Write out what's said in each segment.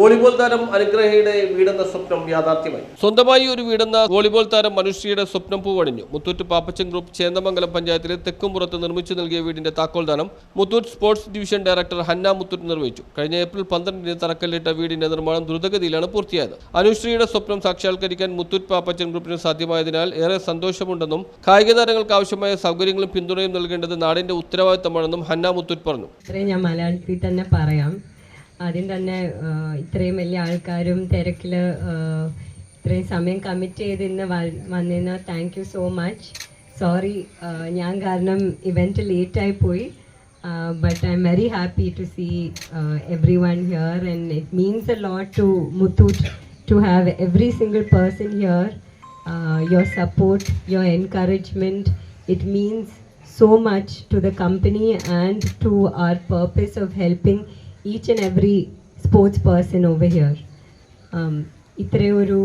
Volleyball താരം അനുഗ്രഹയുടെ വീടെന്ന സ്വപ്നം യാഥാർത്ഥ്യമായി. സ്വന്തമായി ഒരു വീടെന്ന വോളിബോൾ താരം മനുഷ്യയുടെ സ്വപ്നം പൂവണിഞ്ഞു. മുത്തൂറ്റ് പാപ്പച്ചൻ ഗ്രൂപ്പ് ചേന്ദമംഗലം പഞ്ചായത്തിലെ തെക്കുംപുറത്ത് നിർമ്മിച്ചു നൽകിയ വീടിന്റെ താക്കോൽദാനം Muthoot sports division director Hanna Muthoot നിർവഹിച്ചു. കഴിഞ്ഞ ഏപ്രിൽ പന്ത്രണ്ടിന് തറക്കല്ലിട്ട വീടിന്റെ നിർമ്മാണം ദ്രുതഗതിയിലാണ് പൂർത്തിയായത്. അനുശ്രീയുടെ സ്വപ്നം സാക്ഷാത്കരിക്കാൻ മുത്തൂറ്റ് പാപ്പച്ചൻ ഗ്രൂപ്പിന് സാധ്യമായതിനാൽ ഏറെ സന്തോഷമുണ്ടെന്നും കായിക താരങ്ങൾക്ക് ആവശ്യമായ സൗകര്യങ്ങളും പിന്തുണയും നൽകേണ്ടത് നാടിന്റെ ഉത്തരവാദിത്തമാണെന്നും ഹന്ന മുത്തൂറ്റ് പറഞ്ഞു. ഇത്രയും ഞാൻ മലയാളത്തിൽ തന്നെ പറയാം. ആദ്യം തന്നെ ആ, ഇത്രയും വലിയ ആൾക്കാരും തിരക്കിൽ ഇത്രയും സമയം കമ്മിറ്റ് ചെയ്ത് ഇന്ന് വ- വന്നതിന് thank you so much sorry ഞാൻ കാരണം ഇവൻറ്റ് ലേറ്റായി പോയി but I am very happy to see every one here and it means a lot to Muthoot to have every single person here your support, your encouragement. It means so much to the company and to our purpose of helping each and every sports person over here ഇത്രയും ഒരു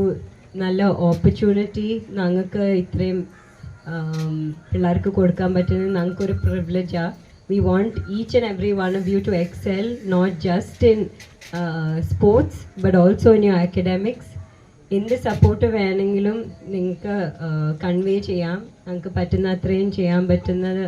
നല്ല opportunity ഞങ്ങൾക്ക് ഇത്രയും um, പിള്ളേർക്ക് കൊടുക്കാൻ പറ്റുന്നത് ഞങ്ങൾക്കൊരു പ്രിവിലേജാണ് we want each and every one of you to excel not just in sports but also in you academics എന്ത് സപ്പോർട്ട് വേണമെങ്കിലും നിങ്ങൾക്ക് കൺവേ ചെയ്യാം. ഞങ്ങൾക്ക് പറ്റുന്ന അത്രയും ചെയ്യാൻ പറ്റുന്നത്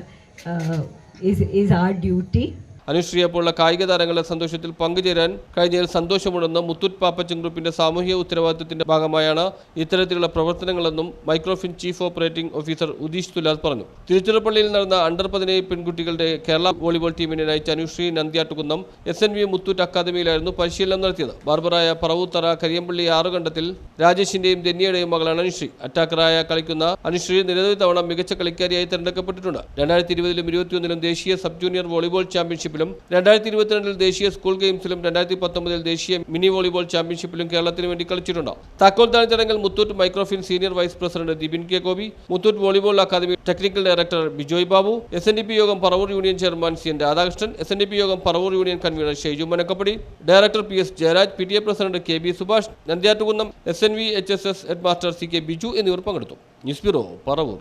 ഈസ് ഈസ് ആർ ഡ്യൂട്ടി അനുശ്രീയെ പോലുള്ള കായിക താരങ്ങളുടെ സന്തോഷത്തിൽ പങ്കുചേരാൻ കഴിഞ്ഞതിൽ സന്തോഷമുണ്ടെന്ന് മുത്തൂറ്റ് പാപ്പച്ചൻ ഗ്രൂപ്പിന്റെ സാമൂഹിക ഉത്തരവാദിത്തത്തിന്റെ ഭാഗമായാണ് ഇത്തരത്തിലുള്ള പ്രവർത്തനങ്ങളെന്നും Microfin chief operating officer Udeesh Thulas പറഞ്ഞു. തിരുച്ചിറപ്പള്ളിയിൽ നടന്ന അണ്ടർ പതിനേഴ് പെൺകുട്ടികളുടെ കേരള വോളിബോൾ ടീമിനെ നയിച്ച Anushree Nandiyattukunnam S N V Muthoot അക്കാദമിയിലായിരുന്നു പരിശീലനം നടത്തിയത്. ബാർബറായ പറവൂത്തറ കരിയമ്പള്ളി ആറുകണ്ടത്തിൽ രാജേഷിന്റെയും ധന്യയുടെയും മകളാണ് അനുശ്രീ. അറ്റാക്കറായ കളിക്കുന്ന അനുശ്രീ നിരവധി തവണ മികച്ച കളിക്കാരിയായി തിരഞ്ഞെടുക്കപ്പെട്ടിട്ടുണ്ട്. രണ്ടായിരത്തി ഇരുപതിലും ഇരുപത്തിയൊന്നിലും ദേശീയ സബ് ജൂനിയർ വോളിബോൾ ചാമ്പ്യൻഷിപ്പിലും രണ്ടായിരത്തി ഇരുപത്തിരണ്ടിൽ ദേശീയ സ്കൂൾ ഗെയിംസിലും രണ്ടായിരത്തി പത്തൊമ്പതിൽ ദേശീയ മിനി വോളിബോൾ ചാമ്പ്യൻഷിപ്പിലും കേരളത്തിന് വേണ്ടി കളിച്ചിട്ടുണ്ട്. താക്കോൽദാന ചടങ്ങിൽ Muthoot Microfin senior vice president Dibin K. Gopi Muthoot volleyball academy technical director Bijoy Babu S N D P Yogam Paravur union chairman C. N. Radhakrishnan S N D P Yogam Paravur union convener Sheiju Manakkapady director P. S. Jayaraj P T A president K. B. Subhash Nandyattukunnam S N V H S S head master C. K. Biju എന്നിവർ പങ്കെടുത്തു. News bureau Paravur.